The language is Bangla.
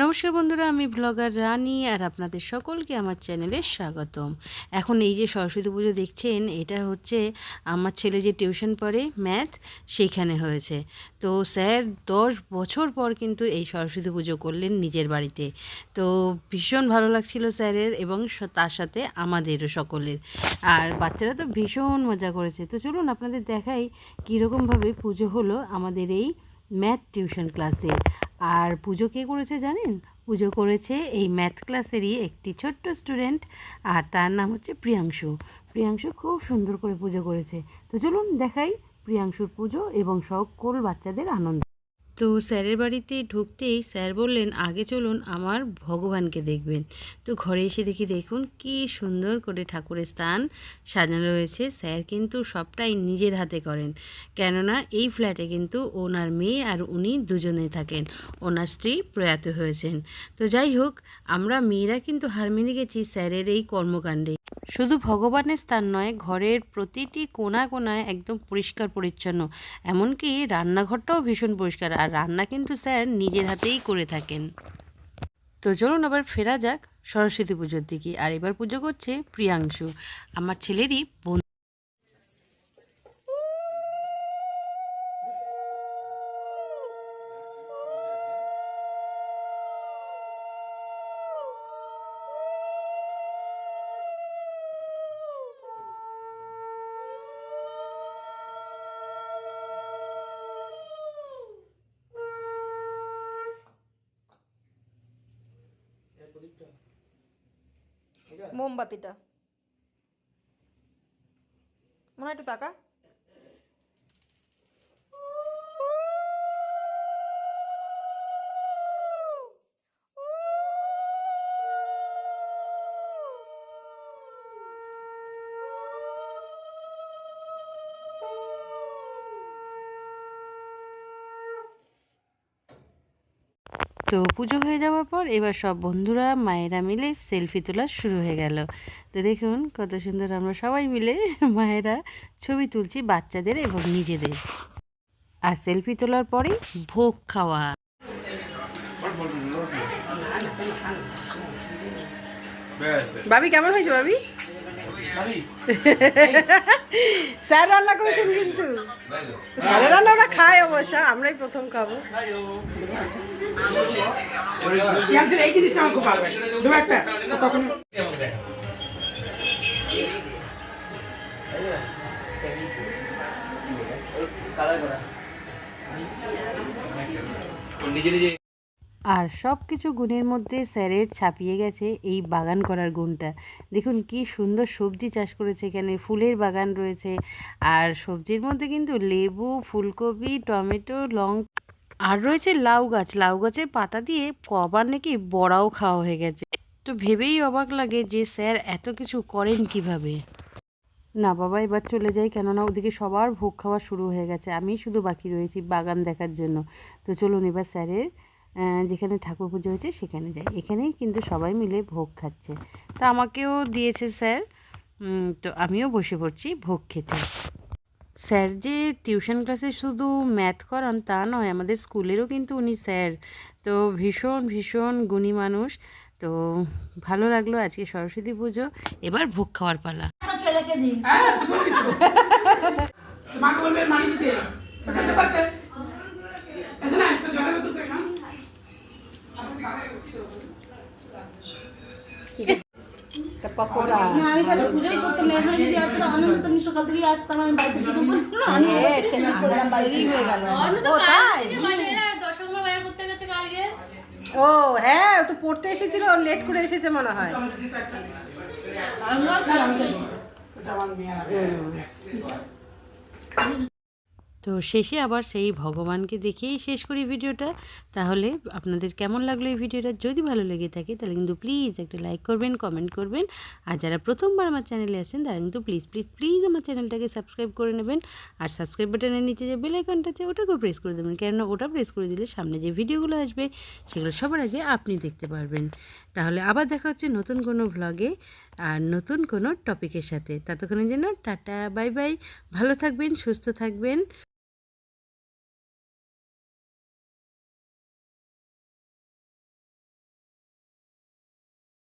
নমস্কার বন্ধুরা, আমি ব্লগার রানী আর আপনাদের সকলকে আমার চ্যানেলে স্বাগতম। এখন এই যে সরস্বতী পুজো দেখছেন, এটা হচ্ছে আমার ছেলে যে টিউশন পড়ে ম্যাথ, সেইখানে হয়েছে। তো স্যার দশ বছর পর কিন্তু এই সরস্বতী পুজো করলেন নিজের বাড়িতে। তো ভীষণ ভালো লাগছিল স্যারের এবং তার সাথে আমাদেরও সকলের। আর বাচ্চারা তো ভীষণ মজা করেছে। তো চলুন আপনাদের দেখাই কীরকমভাবে পুজো হলো আমাদের এই ম্যাথ টিউশন ক্লাসে। আর পুজো কে করেছে জানেন? পুজো করেছে এই ম্যাথ ক্লাসেরই একটি ছোট্ট স্টুডেন্ট আর তার নাম হচ্ছে প্রিয়াংশু। প্রিয়াংশু খুব সুন্দর করে পুজো করেছে। তো চলুন দেখাই প্রিয়াংশুর পুজো এবং সকল বাচ্চাদের আনন্দ। তো স্যারের বাড়িতে ঢুকতেই স্যার বললেন, আগে চলুন, আমার ভগবানকে দেখবেন। তো ঘরে এসে দেখি, দেখুন কি সুন্দর করে ঠাকুরের স্থান সাজানো রয়েছে। স্যার কিন্তু সবটাই নিজের হাতে করেন। কেননা এই ফ্ল্যাটে কিন্তু ওনার মেয়ে আর উনি দুজনে থাকেন। ওনার স্ত্রী প্রয়াত হয়েছেন। তো যাই হোক, আমরা মেয়েরা কিন্তু হার মেনে গেছি স্যারের এই কর্মকাণ্ডে। শুধু ভগবানের স্থান নয়, ঘরের প্রতিটি কোনা কোনায় একদম পরিষ্কার পরিচ্ছন্ন। এমনকি রান্নাঘরটাও ভীষণ পরিষ্কার, আর রান্না কিন্তু স্যার নিজের হাতেই করে থাকেন। তো চলুন আবার ফেরা যাক সরস্বতী পুজোর দিকে, আর এবার পুজো করছে প্রিয়াংশু, আমার ছেলেরই মোমবাতিটা। মনে হয় একটু তাকা। তো পুজো হয়ে যাওয়ার পর এবার সব বন্ধুরা, মায়েরা মিলে সেলফি তোলা শুরু হয়ে গেল। তো দেখুন কত সুন্দর আমরা সবাই মিলে মায়েরা ছবি তুলছি বাচ্চাদের এবং নিজেদের। আর সেলফি তোলার পরে ভোগ খাওয়া। বাবি, কেমন হয়েছে ভাবি স্যার রান্না করেছেন কিন্তু। স্যারের রান্না ওরা খায় অবশ্য, আমরাই প্রথম খাব। এই জিনিসটা একটা কখনো আর সব কিছু গুণের মধ্যে স্যারের ছাপিয়ে গেছে এই বাগান করার গুণটা। দেখুন কি সুন্দর সবজি চাষ করেছে এখানে, ফুলের বাগান রয়েছে আর সবজির মধ্যে কিন্তু লেবু, ফুলকপি, টমেটো, লং, আর রয়েছে লাউ গাছ। লাউ গাছের পাতা দিয়ে কবার নাকি বড়াও খাওয়া হয়ে গেছে। তো ভেবেই অবাক লাগে যে স্যার এত কিছু করেন কীভাবে? না বাবা, এবার চলে যাই। কেননা ওদিকে সবার ভোগ খাওয়া শুরু হয়ে গেছে। আমি শুধু বাকি রয়েছি বাগান দেখার জন্য। তো চলুন এবার স্যারের যেখানে ঠাকুর পুজো হয়েছে সেখানে যাই। এখানেই কিন্তু সবাই মিলে ভোগ খাচ্ছে। তো আমাকেও দিয়েছে স্যার। তো আমিও বসে পড়ছি ভোগ খেতে। স্যার যে টিউশন ক্লাসে শুধু ম্যাথ করান তা নয় আমাদের স্কুলেরও কিন্তু উনি স্যার। তো ভীষণ ভীষণ গুণী মানুষ। তো ভালো লাগল আজকে সরস্বতী পুজো। এবার ভোগ খাওয়ার পালা। মাকে বলবে মানি দিতে খেতে পারতে এসে না একটু জলের বোতল করে খান পকোড়া। না আমি তাহলে পুজোই করতাম না। এখানে যদি এত আনন্দ তুমি সকাল থেকেই আসতাম আমি বাড়িতে না আমি করলাম বাড়ি হয়ে গেল। ও তাই? মানে দশমবার বাজার করতে গেছে কালকে। ও হ্যাঁ ও তো পড়তে এসেছিল লেট করে এসেছে মনে হয়। তো শেষে আবার সেই ভগবানকে দেখেই শেষ করি ভিডিওটা। তাহলে আপনাদের কেমন লাগল এই ভিডিওটা? যদি ভালো লেগে থাকে, তাহলে কিন্তু প্লিজ একটা লাইক করবেন কমেন্ট করবেন। আর যারা প্রথমবার আমার চ্যানেলে আসেন, তারা কিন্তু প্লিজ প্লিজ প্লিজ আমার চ্যানেলটাকে সাবস্ক্রাইব করে নেবেন। আর সাবস্ক্রাইব বাটনের নিচে যে বেল আইকনটা আছে ওটাকেও প্রেস করে দেবেন। কেননা ওটা প্রেস করে দিলে সামনে যে ভিডিওগুলো আসবে, সেগুলো সবার আগে আপনি দেখতে পারবেন। তাহলে আবার দেখা হচ্ছে নতুন কোনো ভ্লগে আর নতুন কোনো টপিকের সাথে। ততক্ষণের জন্য টাটা বাই বাই ভালো থাকবেন, সুস্থ থাকবেন।